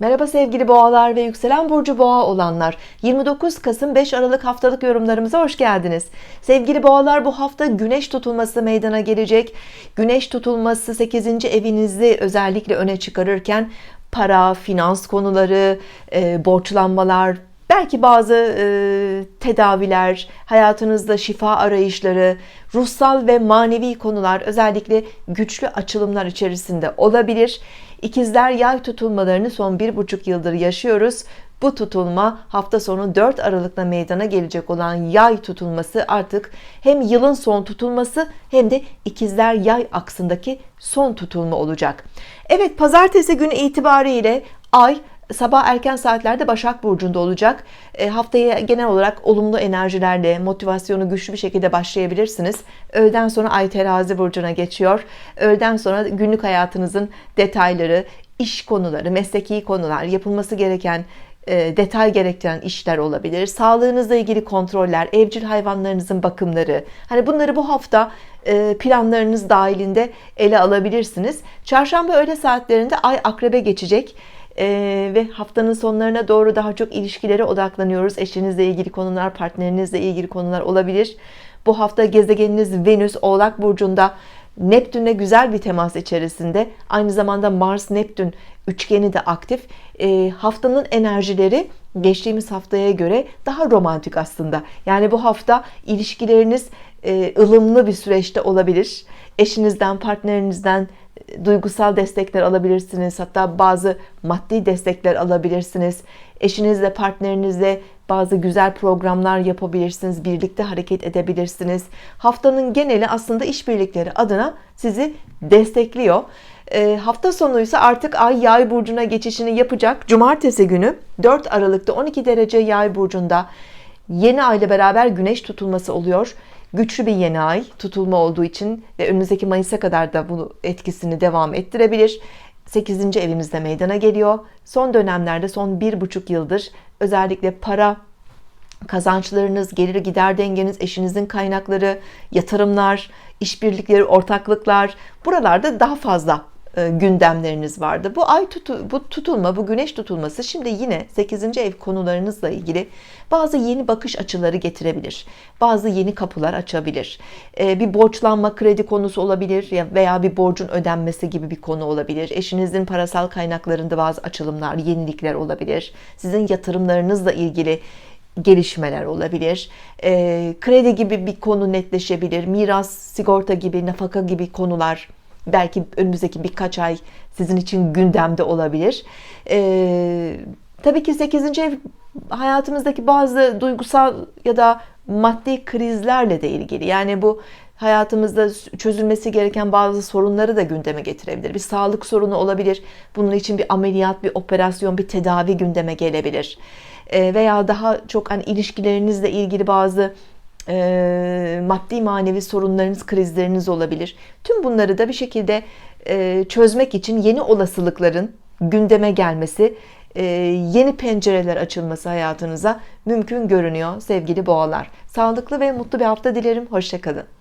Merhaba sevgili boğalar ve yükselen burcu boğa olanlar. 29 Kasım 5 Aralık haftalık yorumlarımıza hoş geldiniz. Sevgili boğalar bu hafta güneş tutulması meydana gelecek. Güneş tutulması 8. evinizi özellikle öne çıkarırken para, finans konuları, e, borçlanmalar, belki bazı e, tedaviler, hayatınızda şifa arayışları, ruhsal ve manevi konular özellikle güçlü açılımlar içerisinde olabilir. İkizler yay tutulmalarını son bir buçuk yıldır yaşıyoruz. Bu tutulma hafta sonu 4 Aralık'ta meydana gelecek olan yay tutulması artık hem yılın son tutulması hem de ikizler yay aksındaki son tutulma olacak. Evet pazartesi günü itibariyle ay sabah erken saatlerde Başak Burcu'nda olacak. E, haftaya genel olarak olumlu enerjilerle, motivasyonu güçlü bir şekilde başlayabilirsiniz. Öğleden sonra Ay Terazi Burcu'na geçiyor. Öğleden sonra günlük hayatınızın detayları, iş konuları, mesleki konular, yapılması gereken e, detay gerektiren işler olabilir. Sağlığınızla ilgili kontroller, evcil hayvanlarınızın bakımları. Hani bunları bu hafta e, planlarınız dahilinde ele alabilirsiniz. Çarşamba öğle saatlerinde Ay Akrebe geçecek. Ee, ve haftanın sonlarına doğru daha çok ilişkilere odaklanıyoruz. Eşinizle ilgili konular, partnerinizle ilgili konular olabilir. Bu hafta gezegeniniz Venüs Oğlak Burcu'nda Neptün'le güzel bir temas içerisinde. Aynı zamanda Mars-Neptün üçgeni de aktif. E, haftanın enerjileri geçtiğimiz haftaya göre daha romantik aslında. Yani bu hafta ilişkileriniz e, ılımlı bir süreçte olabilir. Eşinizden, partnerinizden duygusal destekler alabilirsiniz. Hatta bazı maddi destekler alabilirsiniz. Eşinizle, partnerinizle bazı güzel programlar yapabilirsiniz. Birlikte hareket edebilirsiniz. Haftanın geneli aslında işbirlikleri adına sizi destekliyor. E, hafta sonu ise artık Ay Yay burcuna geçişini yapacak. Cumartesi günü 4 Aralık'ta 12 derece Yay burcunda yeni ay beraber güneş tutulması oluyor güçlü bir yeni ay tutulma olduğu için ve önümüzdeki Mayıs'a kadar da bu etkisini devam ettirebilir. 8. evinizde meydana geliyor. Son dönemlerde son bir buçuk yıldır özellikle para kazançlarınız, gelir gider dengeniz, eşinizin kaynakları, yatırımlar, işbirlikleri, ortaklıklar buralarda daha fazla gündemleriniz vardı. Bu ay tutu, bu tutulma, bu güneş tutulması şimdi yine 8. ev konularınızla ilgili bazı yeni bakış açıları getirebilir. Bazı yeni kapılar açabilir. E, bir borçlanma, kredi konusu olabilir veya bir borcun ödenmesi gibi bir konu olabilir. Eşinizin parasal kaynaklarında bazı açılımlar, yenilikler olabilir. Sizin yatırımlarınızla ilgili gelişmeler olabilir. E, kredi gibi bir konu netleşebilir. Miras, sigorta gibi, nafaka gibi konular belki önümüzdeki birkaç ay sizin için gündemde olabilir. Ee, tabii ki 8. ev hayatımızdaki bazı duygusal ya da maddi krizlerle de ilgili. Yani bu hayatımızda çözülmesi gereken bazı sorunları da gündeme getirebilir. Bir sağlık sorunu olabilir. Bunun için bir ameliyat, bir operasyon, bir tedavi gündeme gelebilir. Ee, veya daha çok hani ilişkilerinizle ilgili bazı e, maddi manevi sorunlarınız, krizleriniz olabilir. Tüm bunları da bir şekilde e, çözmek için yeni olasılıkların gündeme gelmesi, e, yeni pencereler açılması hayatınıza mümkün görünüyor sevgili boğalar. Sağlıklı ve mutlu bir hafta dilerim. Hoşçakalın.